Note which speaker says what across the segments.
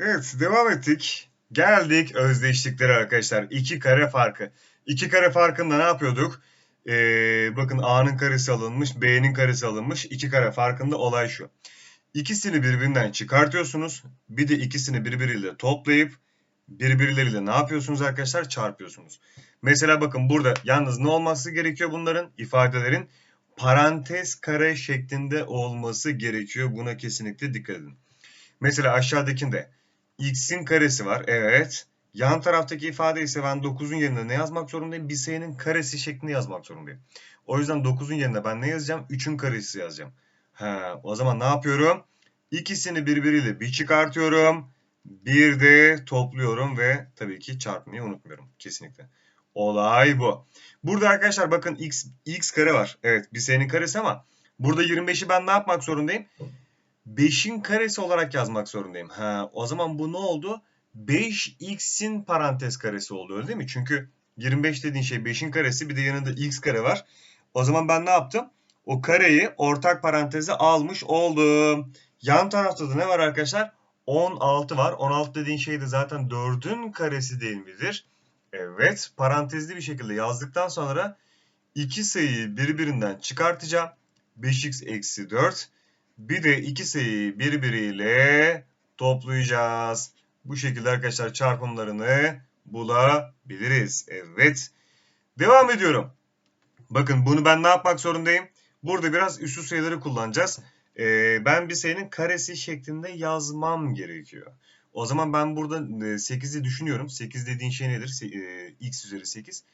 Speaker 1: Evet devam ettik. Geldik özdeşliklere arkadaşlar. İki kare farkı. İki kare farkında ne yapıyorduk? Ee, bakın A'nın karesi alınmış, B'nin karesi alınmış. İki kare farkında olay şu. İkisini birbirinden çıkartıyorsunuz. Bir de ikisini birbiriyle toplayıp birbirleriyle ne yapıyorsunuz arkadaşlar? Çarpıyorsunuz. Mesela bakın burada yalnız ne olması gerekiyor bunların? ifadelerin parantez kare şeklinde olması gerekiyor. Buna kesinlikle dikkat edin. Mesela aşağıdakinde x'in karesi var. Evet. Yan taraftaki ifade ise ben 9'un yerine ne yazmak zorundayım? Bir sayının karesi şeklinde yazmak zorundayım. O yüzden 9'un yerine ben ne yazacağım? 3'ün karesi yazacağım. Ha, o zaman ne yapıyorum? İkisini birbiriyle bir çıkartıyorum. Bir de topluyorum ve tabii ki çarpmayı unutmuyorum. Kesinlikle. Olay bu. Burada arkadaşlar bakın x, x kare var. Evet bir sayının karesi ama burada 25'i ben ne yapmak zorundayım? 5'in karesi olarak yazmak zorundayım. Ha, o zaman bu ne oldu? 5x'in parantez karesi oldu öyle değil mi? Çünkü 25 dediğin şey 5'in karesi bir de yanında x kare var. O zaman ben ne yaptım? O kareyi ortak paranteze almış oldum. Yan tarafta da ne var arkadaşlar? 16 var. 16 dediğin şey de zaten 4'ün karesi değil midir? Evet. Parantezli bir şekilde yazdıktan sonra iki sayıyı birbirinden çıkartacağım. 5x eksi 4 bir de iki sayıyı birbiriyle toplayacağız. Bu şekilde arkadaşlar çarpımlarını bulabiliriz. Evet. Devam ediyorum. Bakın bunu ben ne yapmak zorundayım? Burada biraz üstü sayıları kullanacağız. Ee, ben bir sayının karesi şeklinde yazmam gerekiyor. O zaman ben burada 8'i düşünüyorum. 8 dediğin şey nedir? E, x üzeri 8.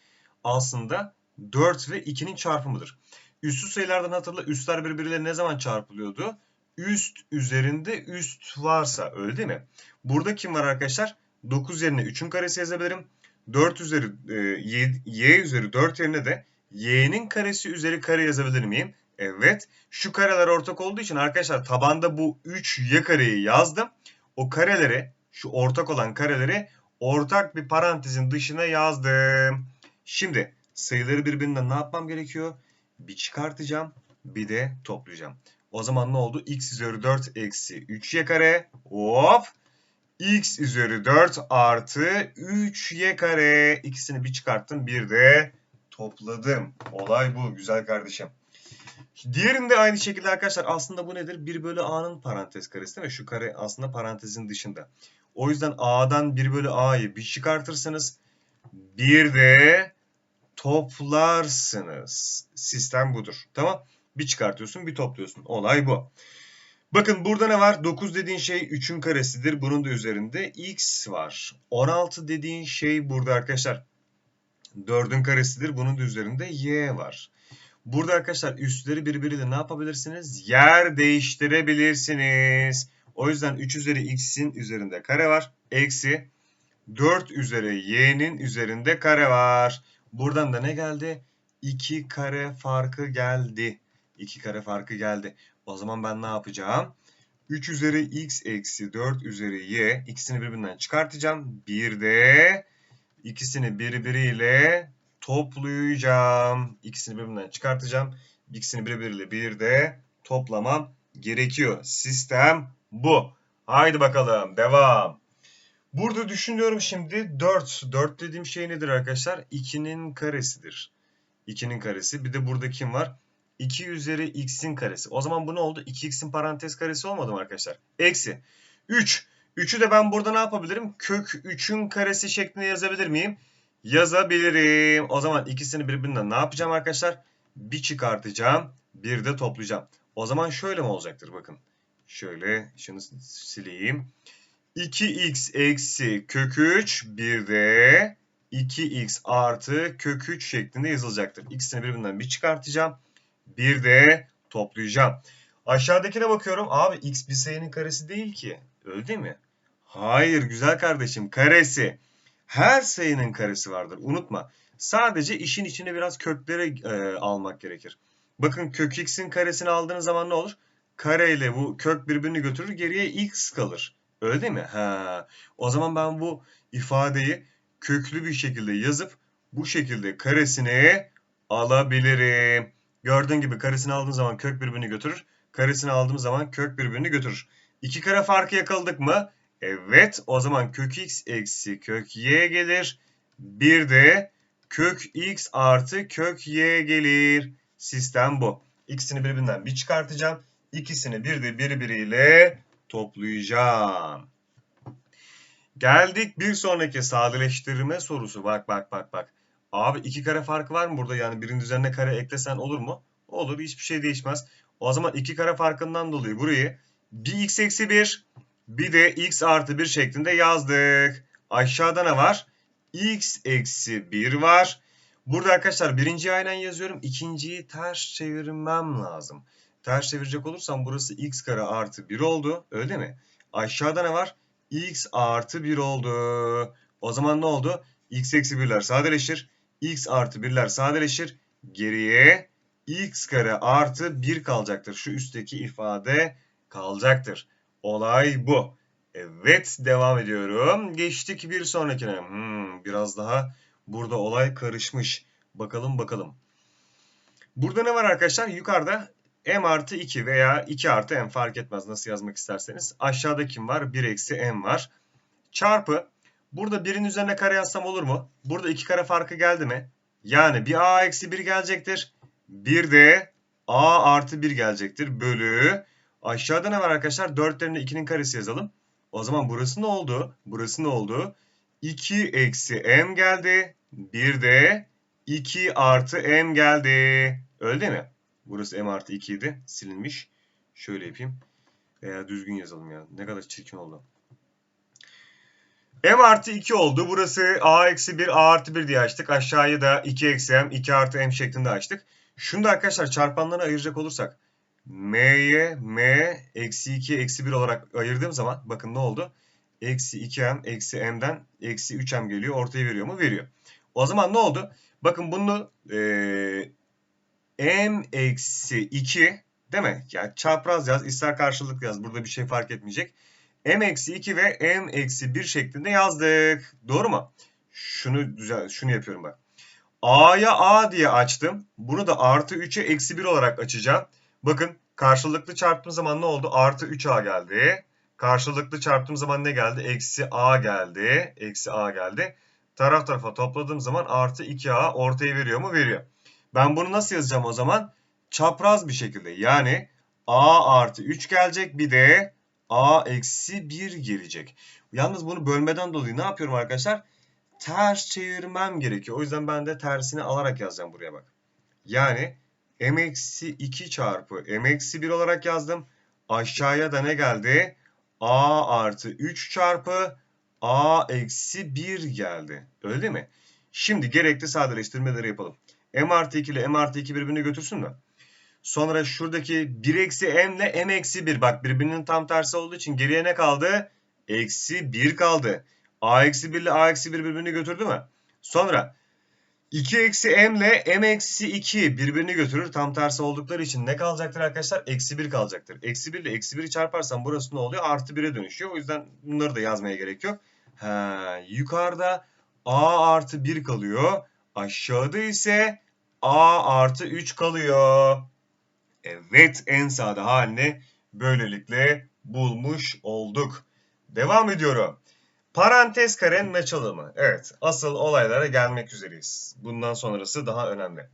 Speaker 1: Aslında 4 ve 2'nin çarpımıdır. Üstü sayılardan hatırla üstler birbirleriyle ne zaman çarpılıyordu? Üst üzerinde üst varsa öyle değil mi? Burada kim var arkadaşlar? 9 yerine 3'ün karesi yazabilirim. 4 üzeri e, y, y üzeri 4 yerine de y'nin karesi üzeri kare yazabilir miyim? Evet. Şu kareler ortak olduğu için arkadaşlar tabanda bu 3 y kareyi yazdım. O kareleri şu ortak olan kareleri ortak bir parantezin dışına yazdım. Şimdi sayıları birbirinden ne yapmam gerekiyor? Bir çıkartacağım bir de toplayacağım. O zaman ne oldu? x üzeri 4 eksi 3y kare. Hop. x üzeri 4 artı 3y kare. İkisini bir çıkarttım bir de topladım. Olay bu güzel kardeşim. Diğerinde aynı şekilde arkadaşlar aslında bu nedir? 1 bölü a'nın parantez karesi değil mi? Şu kare aslında parantezin dışında. O yüzden a'dan 1 bölü a'yı bir çıkartırsınız. Bir de toplarsınız. Sistem budur. Tamam. Bir çıkartıyorsun bir topluyorsun. Olay bu. Bakın burada ne var? 9 dediğin şey 3'ün karesidir. Bunun da üzerinde x var. 16 dediğin şey burada arkadaşlar 4'ün karesidir. Bunun da üzerinde y var. Burada arkadaşlar üstleri birbiriyle ne yapabilirsiniz? Yer değiştirebilirsiniz. O yüzden 3 üzeri x'in üzerinde kare var. Eksi 4 üzeri y'nin üzerinde kare var. Buradan da ne geldi? 2 kare farkı geldi. 2 kare farkı geldi. O zaman ben ne yapacağım? 3 üzeri x eksi 4 üzeri y ikisini birbirinden çıkartacağım. Bir de ikisini birbiriyle toplayacağım. İkisini birbirinden çıkartacağım. İkisini birbiriyle bir de toplamam gerekiyor. Sistem bu. Haydi bakalım devam. Burada düşünüyorum şimdi 4. 4 dediğim şey nedir arkadaşlar? 2'nin karesidir. 2'nin karesi. Bir de burada kim var? 2 üzeri x'in karesi. O zaman bu ne oldu? 2x'in parantez karesi olmadı mı arkadaşlar? Eksi. 3. 3'ü de ben burada ne yapabilirim? Kök 3'ün karesi şeklinde yazabilir miyim? Yazabilirim. O zaman ikisini birbirinden ne yapacağım arkadaşlar? Bir çıkartacağım. Bir de toplayacağım. O zaman şöyle mi olacaktır? Bakın. Şöyle şunu sileyim. 2x eksi kök 3 bir de 2x artı kök 3 şeklinde yazılacaktır. İkisini birbirinden bir çıkartacağım. Bir de toplayacağım. Aşağıdakine bakıyorum. Abi x bir sayının karesi değil ki. Öyle değil mi? Hayır güzel kardeşim. Karesi. Her sayının karesi vardır. Unutma. Sadece işin içine biraz kökleri e, almak gerekir. Bakın kök x'in karesini aldığınız zaman ne olur? Kare ile bu kök birbirini götürür. Geriye x kalır. Öyle değil mi? Ha. O zaman ben bu ifadeyi köklü bir şekilde yazıp bu şekilde karesini alabilirim. Gördüğün gibi karesini aldığım zaman kök birbirini götürür. Karesini aldığım zaman kök birbirini götürür. İki kare farkı yakaladık mı? Evet o zaman kök x eksi kök y gelir. Bir de kök x artı kök y gelir. Sistem bu. İkisini birbirinden bir çıkartacağım. İkisini bir de birbiriyle toplayacağım. Geldik bir sonraki sadeleştirme sorusu. Bak bak bak bak. Abi iki kare farkı var mı burada? Yani birinin üzerine kare eklesen olur mu? Olur. Hiçbir şey değişmez. O zaman iki kare farkından dolayı burayı bir x eksi 1 bir de x artı 1 şeklinde yazdık. Aşağıda ne var? x eksi 1 var. Burada arkadaşlar birinciyi aynen yazıyorum. İkinciyi ters çevirmem lazım. Ters çevirecek olursam burası x kare artı 1 oldu. Öyle mi? Aşağıda ne var? x artı 1 oldu. O zaman ne oldu? x eksi 1'ler sadeleşir. x artı 1'ler sadeleşir. Geriye x kare artı 1 kalacaktır. Şu üstteki ifade kalacaktır. Olay bu. Evet devam ediyorum. Geçtik bir sonrakine. Hmm, biraz daha burada olay karışmış. Bakalım bakalım. Burada ne var arkadaşlar? Yukarıda m artı 2 veya 2 artı m fark etmez nasıl yazmak isterseniz. Aşağıda kim var? 1 eksi m var. Çarpı. Burada birin üzerine kare yazsam olur mu? Burada 2 kare farkı geldi mi? Yani bir a eksi 1 gelecektir. Bir de a artı 1 gelecektir. Bölü. Aşağıda ne var arkadaşlar? 4 üzerinde 2'nin karesi yazalım. O zaman burası ne oldu? Burası ne oldu? 2 eksi m geldi. Bir de 2 artı m geldi. Öyle değil mi? Burası m artı 2 idi. Silinmiş. Şöyle yapayım. Veya düzgün yazalım ya. Ne kadar çirkin oldu. m artı 2 oldu. Burası a eksi 1, a artı 1 diye açtık. Aşağıyı da 2 eksi m, 2 artı m şeklinde açtık. Şunu da arkadaşlar çarpanlarına ayıracak olursak. m'ye m eksi 2 eksi 1 olarak ayırdığım zaman bakın ne oldu? Eksi 2m eksi m'den eksi 3m geliyor. Ortaya veriyor mu? Veriyor. O zaman ne oldu? Bakın bunu ee, m eksi 2 değil mi? Yani çapraz yaz, ister karşılık yaz. Burada bir şey fark etmeyecek. m eksi 2 ve m eksi 1 şeklinde yazdık. Doğru mu? Şunu düzel, şunu yapıyorum bak. a'ya a diye açtım. Bunu da artı 3'e eksi 1 olarak açacağım. Bakın karşılıklı çarptığım zaman ne oldu? Artı 3a geldi. Karşılıklı çarptığım zaman ne geldi? Eksi a geldi. Eksi a geldi. Taraf tarafa topladığım zaman artı 2a ortaya veriyor mu? Veriyor. Ben bunu nasıl yazacağım o zaman? Çapraz bir şekilde. Yani a artı 3 gelecek. Bir de a eksi 1 gelecek. Yalnız bunu bölmeden dolayı ne yapıyorum arkadaşlar? Ters çevirmem gerekiyor. O yüzden ben de tersini alarak yazacağım buraya bak. Yani m eksi 2 çarpı m eksi 1 olarak yazdım. Aşağıya da ne geldi? a artı 3 çarpı a eksi 1 geldi. Öyle değil mi? Şimdi gerekli sadeleştirmeleri yapalım. M artı 2 ile m artı 2 birbirini götürsün mü? Sonra şuradaki 1 eksi m ile m eksi 1. Bak birbirinin tam tersi olduğu için geriye ne kaldı? Eksi 1 kaldı. a eksi 1 ile a eksi 1 birbirini götürdü mü? Sonra 2 eksi m ile m eksi 2 birbirini götürür. Tam tersi oldukları için ne kalacaktır arkadaşlar? Eksi 1 kalacaktır. Eksi 1 ile eksi 1'i çarparsam burası ne oluyor? Artı 1'e dönüşüyor. O yüzden bunları da yazmaya gerek yok. Ha, yukarıda a artı 1 kalıyor. Aşağıda ise a artı 3 kalıyor. Evet en sade halini böylelikle bulmuş olduk. Devam ediyorum. Parantez karenin açılımı. Evet asıl olaylara gelmek üzereyiz. Bundan sonrası daha önemli.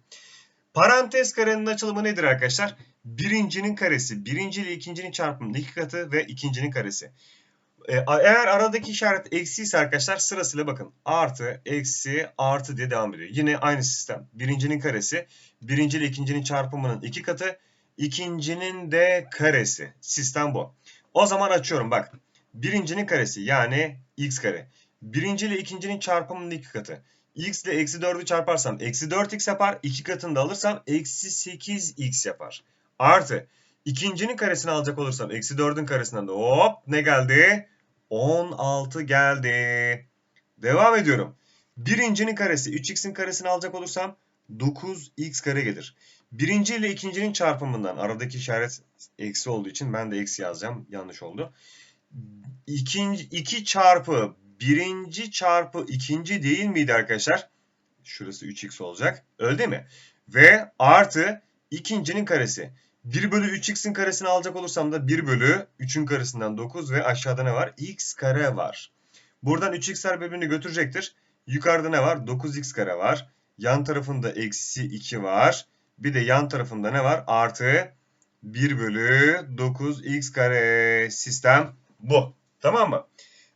Speaker 1: Parantez karenin açılımı nedir arkadaşlar? Birincinin karesi, birinci ile ikincinin çarpımının iki katı ve ikincinin karesi. Ee, eğer aradaki işaret eksi ise arkadaşlar sırasıyla bakın. Artı, eksi, artı diye devam ediyor. Yine aynı sistem. Birincinin karesi, birinci ile ikincinin çarpımının iki katı, ikincinin de karesi. Sistem bu. O zaman açıyorum bak. Birincinin karesi yani x kare. Birinci ile ikincinin çarpımının iki katı. x ile eksi 4'ü çarparsam eksi 4x yapar. İki katını da alırsam eksi 8x yapar. Artı ikincinin karesini alacak olursam eksi 4'ün karesinden de hop ne geldi? 16 geldi. Devam ediyorum. Birincinin karesi 3x'in karesini alacak olursam 9x kare gelir. Birinci ile ikincinin çarpımından aradaki işaret eksi olduğu için ben de eksi yazacağım. Yanlış oldu. 2, 2 çarpı birinci çarpı ikinci değil miydi arkadaşlar? Şurası 3x olacak. Öyle değil mi? Ve artı ikincinin karesi. 1 bölü 3x'in karesini alacak olursam da 1 bölü 3'ün karesinden 9 ve aşağıda ne var? x kare var. Buradan 3x'ler birbirini götürecektir. Yukarıda ne var? 9x kare var. Yan tarafında eksi 2 var. Bir de yan tarafında ne var? Artı 1 bölü 9x kare sistem bu. Tamam mı?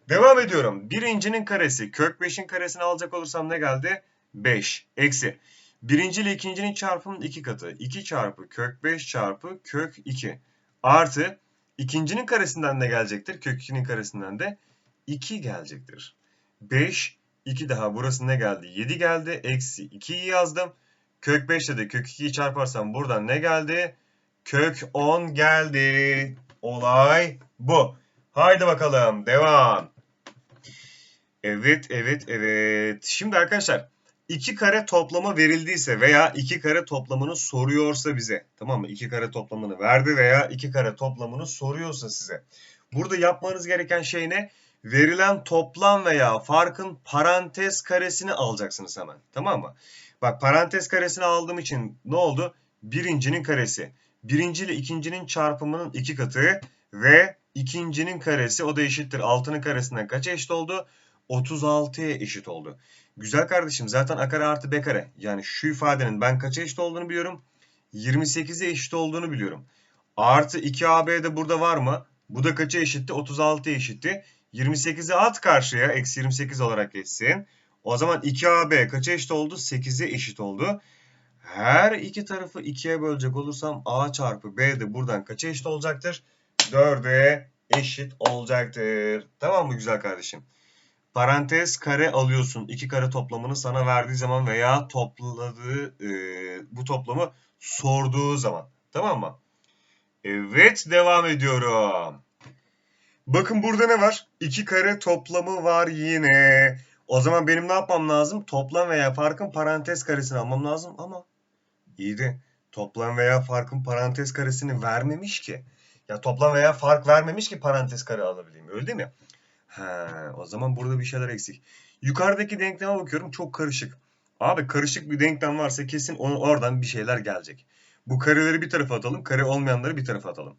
Speaker 1: Devam ediyorum. Birincinin karesi kök 5'in karesini alacak olursam ne geldi? 5. Eksi. Birinci ile ikincinin çarpımının iki katı. 2 çarpı kök 5 çarpı kök 2. Artı ikincinin karesinden ne gelecektir? Kök 2'nin karesinden de 2 gelecektir. 5, 2 daha burası ne geldi? 7 geldi. Eksi 2'yi yazdım. Kök 5 ile de kök 2'yi çarparsam buradan ne geldi? Kök 10 geldi. Olay bu. Haydi bakalım devam. Evet, evet, evet. Şimdi arkadaşlar iki kare toplamı verildiyse veya iki kare toplamını soruyorsa bize tamam mı? İki kare toplamını verdi veya iki kare toplamını soruyorsa size. Burada yapmanız gereken şey ne? Verilen toplam veya farkın parantez karesini alacaksınız hemen. Tamam mı? Bak parantez karesini aldığım için ne oldu? Birincinin karesi. Birinci ile ikincinin çarpımının iki katı ve ikincinin karesi o da eşittir. Altının karesinden kaça eşit oldu? 36'ya eşit oldu. Güzel kardeşim zaten a kare artı b kare. Yani şu ifadenin ben kaça eşit olduğunu biliyorum. 28'e eşit olduğunu biliyorum. Artı 2ab de burada var mı? Bu da kaça eşitti? 36'ya eşitti. 28'i at karşıya. Eksi 28 olarak geçsin. O zaman 2ab kaça eşit oldu? 8'e eşit oldu. Her iki tarafı 2'ye bölecek olursam a çarpı b de buradan kaça eşit olacaktır? 4'e eşit olacaktır. Tamam mı güzel kardeşim? Parantez kare alıyorsun. İki kare toplamını sana verdiği zaman veya topladığı e, bu toplamı sorduğu zaman. Tamam mı? Evet devam ediyorum. Bakın burada ne var? İki kare toplamı var yine. O zaman benim ne yapmam lazım? Toplam veya farkın parantez karesini almam lazım ama iyi de toplam veya farkın parantez karesini vermemiş ki. Ya toplam veya fark vermemiş ki parantez kare alabileyim. Öyle değil mi? He, o zaman burada bir şeyler eksik. Yukarıdaki denkleme bakıyorum çok karışık. Abi karışık bir denklem varsa kesin oradan bir şeyler gelecek. Bu kareleri bir tarafa atalım. Kare olmayanları bir tarafa atalım.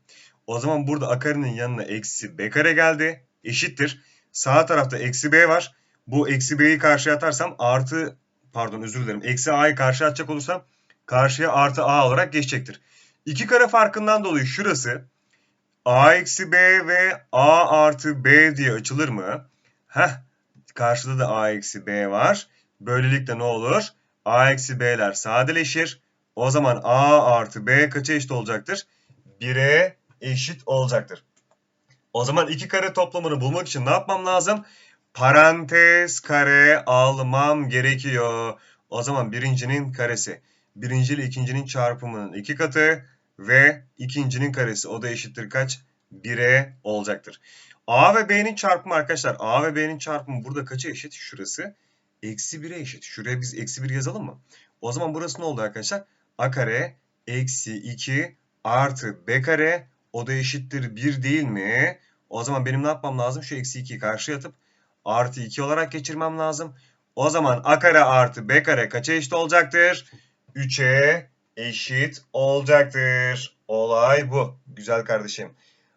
Speaker 1: O zaman burada a karenin yanına eksi b kare geldi. Eşittir. Sağ tarafta eksi b var. Bu eksi b'yi karşıya atarsam artı pardon özür dilerim. Eksi a'yı karşıya atacak olursam karşıya artı a olarak geçecektir. İki kare farkından dolayı şurası a eksi b ve a artı b diye açılır mı? Heh, karşıda da a eksi b var. Böylelikle ne olur? a eksi b'ler sadeleşir. O zaman a artı b kaça eşit olacaktır? 1'e eşit olacaktır. O zaman iki kare toplamını bulmak için ne yapmam lazım? Parantez kare almam gerekiyor. O zaman birincinin karesi. Birinci ile ikincinin çarpımının iki katı ve ikincinin karesi. O da eşittir kaç? 1'e olacaktır. A ve B'nin çarpımı arkadaşlar. A ve B'nin çarpımı burada kaça eşit? Şurası eksi 1'e eşit. Şuraya biz eksi 1 yazalım mı? O zaman burası ne oldu arkadaşlar? A kare eksi 2 artı B kare o da eşittir 1 değil mi? O zaman benim ne yapmam lazım? Şu eksi 2'yi karşıya atıp artı 2 olarak geçirmem lazım. O zaman A kare artı B kare kaça eşit olacaktır? 3'e eşit olacaktır. Olay bu. Güzel kardeşim.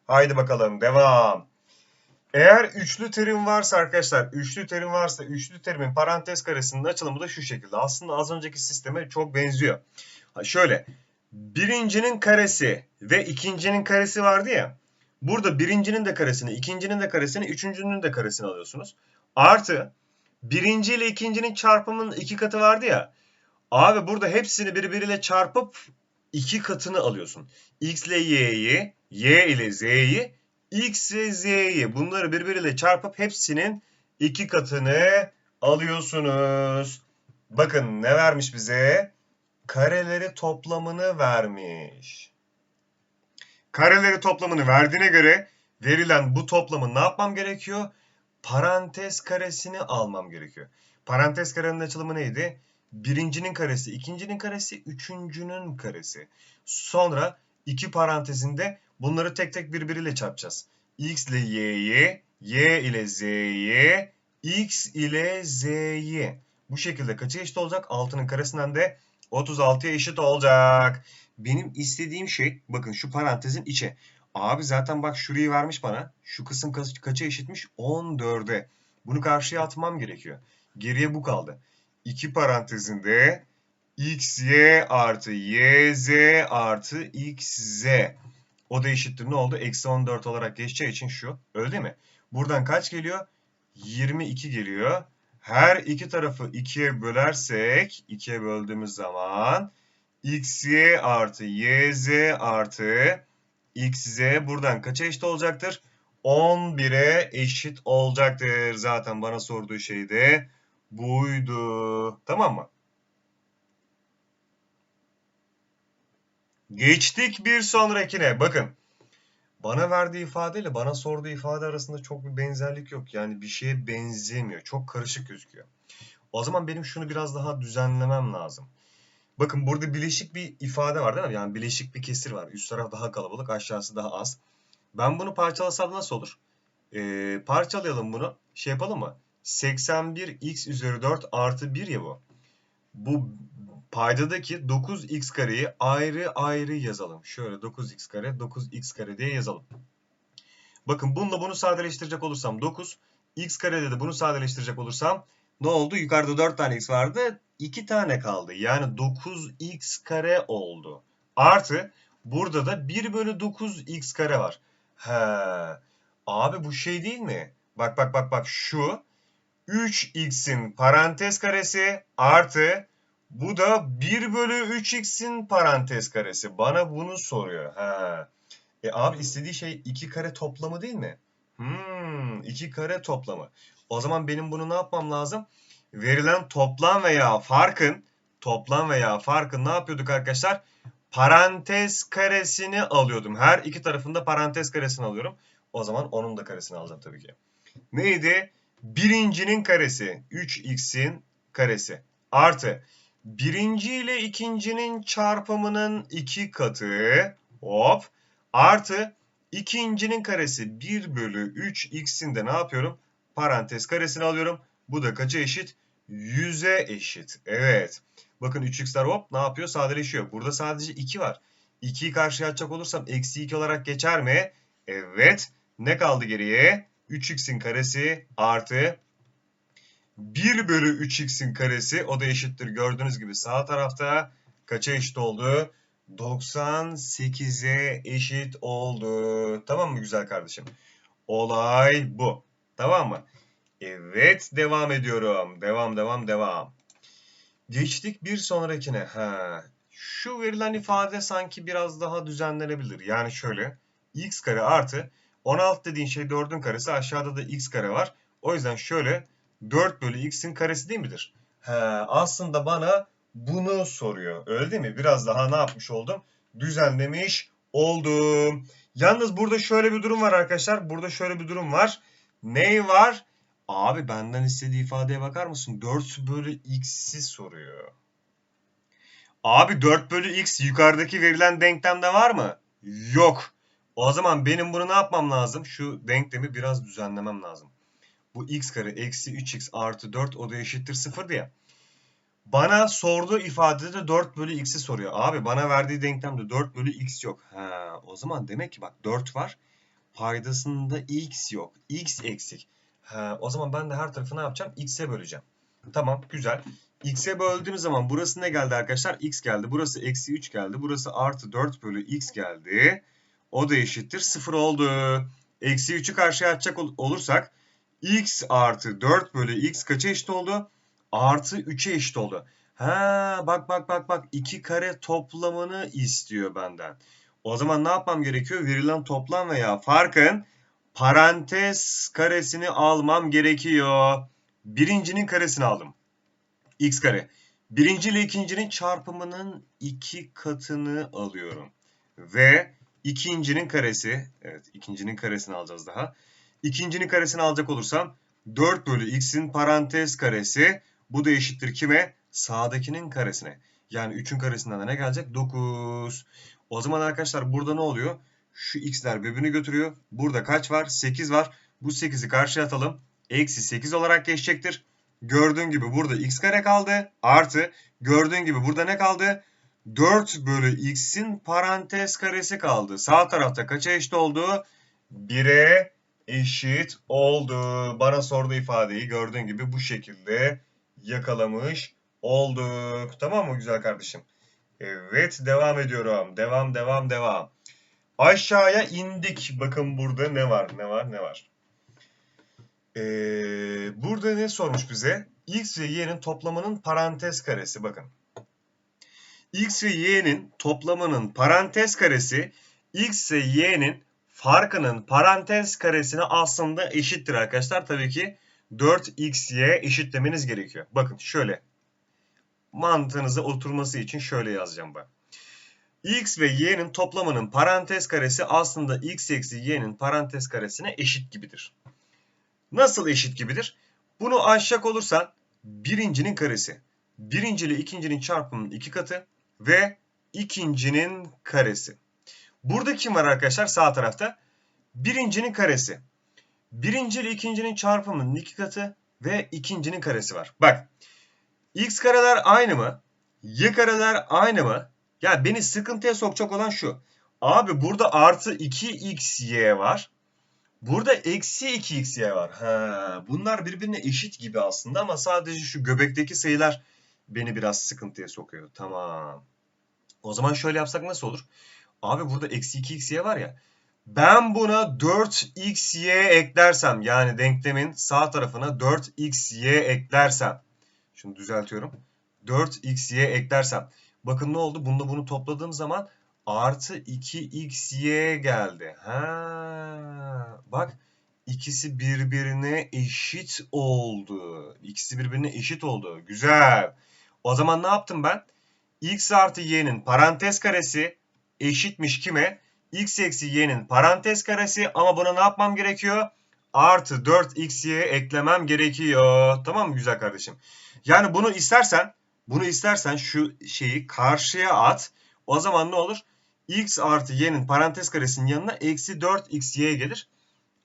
Speaker 1: Haydi bakalım devam. Eğer üçlü terim varsa arkadaşlar, üçlü terim varsa üçlü terimin parantez karesinin açılımı da şu şekilde. Aslında az önceki sisteme çok benziyor. Ha şöyle, birincinin karesi ve ikincinin karesi vardı ya. Burada birincinin de karesini, ikincinin de karesini, üçüncünün de karesini alıyorsunuz. Artı birinci ile ikincinin çarpımının iki katı vardı ya. Abi burada hepsini birbiriyle çarpıp iki katını alıyorsun. X ile Y'yi, Y ile Z'yi, X ve Z'yi bunları birbiriyle çarpıp hepsinin iki katını alıyorsunuz. Bakın ne vermiş bize? Kareleri toplamını vermiş. Kareleri toplamını verdiğine göre verilen bu toplamı ne yapmam gerekiyor? Parantez karesini almam gerekiyor. Parantez karenin açılımı neydi? Birincinin karesi, ikincinin karesi, üçüncünün karesi. Sonra iki parantezinde bunları tek tek birbiriyle çarpacağız. X ile Y'yi, Y ile Z'yi, X ile Z'yi. Bu şekilde kaça eşit olacak? 6'nın karesinden de 36'ya eşit olacak. benim istediğim şey bakın şu parantezin içe. Abi zaten bak şurayı vermiş bana. Şu kısım kaç, kaça eşitmiş? 14'e. Bunu karşıya atmam gerekiyor. Geriye bu kaldı. İki parantezinde x, y artı y, z artı x, z. O da eşittir ne oldu? Eksi 14 olarak geçeceği için şu. Öyle değil mi? Buradan kaç geliyor? 22 geliyor. Her iki tarafı 2'ye bölersek 2'ye böldüğümüz zaman xy artı yz artı xz buradan kaça eşit olacaktır? 11'e eşit olacaktır. Zaten bana sorduğu şey de buydu. Tamam mı? Geçtik bir sonrakine. Bakın. Bana verdiği ifadeyle bana sorduğu ifade arasında çok bir benzerlik yok. Yani bir şeye benzemiyor. Çok karışık gözüküyor. O zaman benim şunu biraz daha düzenlemem lazım. Bakın burada bileşik bir ifade var değil mi? Yani bileşik bir kesir var. Üst taraf daha kalabalık, aşağısı daha az. Ben bunu parçalasam nasıl olur? Ee, parçalayalım bunu. Şey yapalım mı? 81x üzeri 4 artı 1 ya bu. Bu paydadaki 9x kareyi ayrı ayrı yazalım. Şöyle 9x kare, 9x kare diye yazalım. Bakın bununla bunu sadeleştirecek olursam 9. x karede de bunu sadeleştirecek olursam ne oldu? Yukarıda 4 tane x vardı. 2 tane kaldı. Yani 9x kare oldu. Artı burada da 1 bölü 9x kare var. He. Abi bu şey değil mi? Bak bak bak bak şu 3x'in parantez karesi artı bu da 1 bölü 3x'in parantez karesi. Bana bunu soruyor. Ha. E abi istediği şey 2 kare toplamı değil mi? Hmm, 2 kare toplamı. O zaman benim bunu ne yapmam lazım? Verilen toplam veya farkın toplam veya farkın ne yapıyorduk arkadaşlar? Parantez karesini alıyordum. Her iki tarafında parantez karesini alıyorum. O zaman onun da karesini alacağım tabii ki. Neydi? Birincinin karesi 3x'in karesi artı birinci ile ikincinin çarpımının iki katı hop artı ikincinin karesi 1 bölü 3x'in de ne yapıyorum? Parantez karesini alıyorum. Bu da kaça eşit? 100'e eşit. Evet. Bakın 3x'ler hop ne yapıyor? Sadeleşiyor. Burada sadece 2 var. 2'yi karşıya atacak olursam eksi 2 olarak geçer mi? Evet. Ne kaldı geriye? 3x'in karesi artı 1 bölü 3x'in karesi o da eşittir. Gördüğünüz gibi sağ tarafta kaça eşit oldu? 98'e eşit oldu. Tamam mı güzel kardeşim? Olay bu. Tamam mı? Evet devam ediyorum. Devam devam devam. Geçtik bir sonrakine. Ha, şu verilen ifade sanki biraz daha düzenlenebilir. Yani şöyle x kare artı 16 dediğin şey 4'ün karesi aşağıda da x kare var. O yüzden şöyle 4 bölü x'in karesi değil midir? He, aslında bana bunu soruyor. Öyle değil mi? Biraz daha ne yapmış oldum? Düzenlemiş oldum. Yalnız burada şöyle bir durum var arkadaşlar. Burada şöyle bir durum var. Ne var? Abi benden istediği ifadeye bakar mısın? 4 bölü x'i soruyor. Abi 4 bölü x yukarıdaki verilen denklemde var mı? Yok. O zaman benim bunu ne yapmam lazım? Şu denklemi biraz düzenlemem lazım. Bu x kare eksi 3x artı 4 o da eşittir 0 diye. Bana sorduğu ifadede 4 bölü x'i soruyor. Abi bana verdiği denklemde 4 bölü x yok. Ha, o zaman demek ki bak 4 var. Paydasında x yok. x eksik. Ha, o zaman ben de her tarafı ne yapacağım? x'e böleceğim. Tamam güzel. x'e böldüğüm zaman burası ne geldi arkadaşlar? x geldi. Burası eksi 3 geldi. Burası artı 4 bölü x geldi. O da eşittir 0 oldu. Eksi 3'ü karşıya atacak ol olursak x artı 4 bölü x kaça eşit oldu? Artı 3'e eşit oldu. Ha bak bak bak bak 2 kare toplamını istiyor benden. O zaman ne yapmam gerekiyor? Verilen toplam veya farkın parantez karesini almam gerekiyor. Birincinin karesini aldım. x kare. Birinci ile ikincinin çarpımının iki katını alıyorum. Ve ikincinin karesi, evet ikincinin karesini alacağız daha. İkincinin karesini alacak olursam 4 bölü x'in parantez karesi bu da eşittir kime? Sağdakinin karesine. Yani 3'ün karesinden de ne gelecek? 9. O zaman arkadaşlar burada ne oluyor? Şu x'ler birbirini götürüyor. Burada kaç var? 8 var. Bu 8'i karşıya atalım. Eksi 8 olarak geçecektir. Gördüğün gibi burada x kare kaldı. Artı gördüğün gibi burada ne kaldı? 4 bölü x'in parantez karesi kaldı. Sağ tarafta kaça eşit oldu? 1'e eşit oldu. Bana sorduğu ifadeyi gördüğün gibi bu şekilde yakalamış olduk. Tamam mı güzel kardeşim? Evet devam ediyorum. Devam devam devam. Aşağıya indik. Bakın burada ne var ne var ne var. Ee, burada ne sormuş bize? X ve Y'nin toplamının parantez karesi. Bakın. X ve Y'nin toplamının parantez karesi X ve Y'nin farkının parantez karesine aslında eşittir arkadaşlar. Tabii ki 4xy eşitlemeniz gerekiyor. Bakın şöyle. Mantığınıza oturması için şöyle yazacağım ben. x ve y'nin toplamının parantez karesi aslında x eksi y'nin parantez karesine eşit gibidir. Nasıl eşit gibidir? Bunu aşacak olursan birincinin karesi. Birinci ile ikincinin çarpımının iki katı ve ikincinin karesi. Burada kim var arkadaşlar sağ tarafta? Birincinin karesi. Birinci ile ikincinin çarpımının iki katı ve ikincinin karesi var. Bak x kareler aynı mı? Y kareler aynı mı? Ya beni sıkıntıya sokacak olan şu. Abi burada artı 2xy var. Burada eksi 2xy var. Ha, bunlar birbirine eşit gibi aslında ama sadece şu göbekteki sayılar beni biraz sıkıntıya sokuyor. Tamam. O zaman şöyle yapsak nasıl olur? Abi burada eksi 2xy var ya. Ben buna 4xy eklersem yani denklemin sağ tarafına 4xy eklersem. Şunu düzeltiyorum. 4xy eklersem. Bakın ne oldu? Bunda bunu topladığım zaman artı 2xy geldi. Ha, bak ikisi birbirine eşit oldu. İkisi birbirine eşit oldu. Güzel. O zaman ne yaptım ben? x artı y'nin parantez karesi eşitmiş kime? x eksi y'nin parantez karesi ama buna ne yapmam gerekiyor? Artı 4x'ye eklemem gerekiyor. Tamam mı güzel kardeşim? Yani bunu istersen, bunu istersen şu şeyi karşıya at. O zaman ne olur? x artı y'nin parantez karesinin yanına eksi 4xy gelir.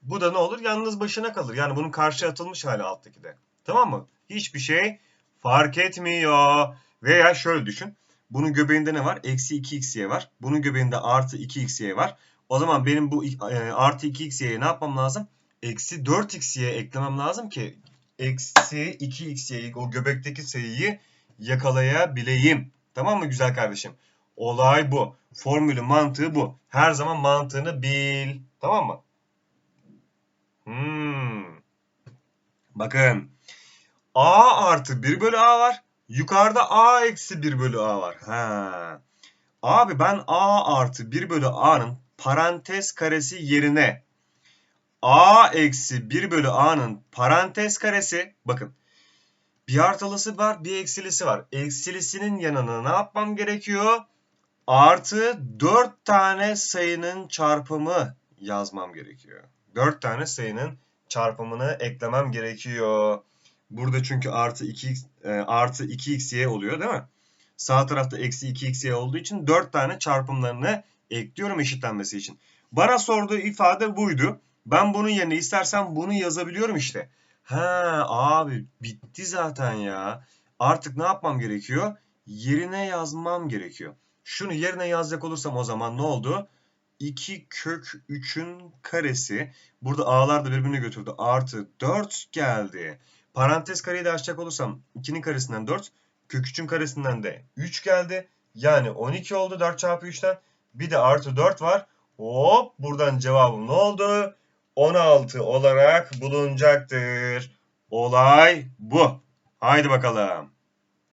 Speaker 1: Bu da ne olur? Yalnız başına kalır. Yani bunun karşıya atılmış hali alttaki de. Tamam mı? Hiçbir şey fark etmiyor. Veya şöyle düşün. Bunun göbeğinde ne var? Eksi 2xy var. Bunun göbeğinde artı 2xy var. O zaman benim bu e, artı 2xy'ye ne yapmam lazım? Eksi 4x'ye eklemem lazım ki eksi 2x'ye o göbekteki sayıyı yakalayabileyim. Tamam mı güzel kardeşim? Olay bu. Formülü mantığı bu. Her zaman mantığını bil. Tamam mı? Hmm. Bakın. A artı 1 bölü A var. Yukarıda A eksi 1 bölü A var. Ha. Abi ben A artı 1 bölü A'nın parantez karesi yerine A eksi 1 bölü A'nın parantez karesi bakın bir artılısı var bir eksilisi var. Eksilisinin yanına ne yapmam gerekiyor? Artı 4 tane sayının çarpımı yazmam gerekiyor. 4 tane sayının çarpımını eklemem gerekiyor. Burada çünkü artı 2 e, artı 2xy oluyor değil mi? Sağ tarafta eksi 2xy olduğu için 4 tane çarpımlarını ekliyorum eşitlenmesi için. Bana sorduğu ifade buydu. Ben bunun yerine istersen bunu yazabiliyorum işte. Ha abi bitti zaten ya. Artık ne yapmam gerekiyor? Yerine yazmam gerekiyor. Şunu yerine yazacak olursam o zaman ne oldu? 2 kök 3'ün karesi. Burada a'lar da birbirine götürdü. Artı 4 geldi. Parantez kareyi de açacak olursam 2'nin karesinden 4. Kök 3'ün karesinden de 3 geldi. Yani 12 oldu 4 çarpı 3'ten. Bir de artı 4 var. Hop buradan cevabım ne oldu? 16 olarak bulunacaktır. Olay bu. Haydi bakalım.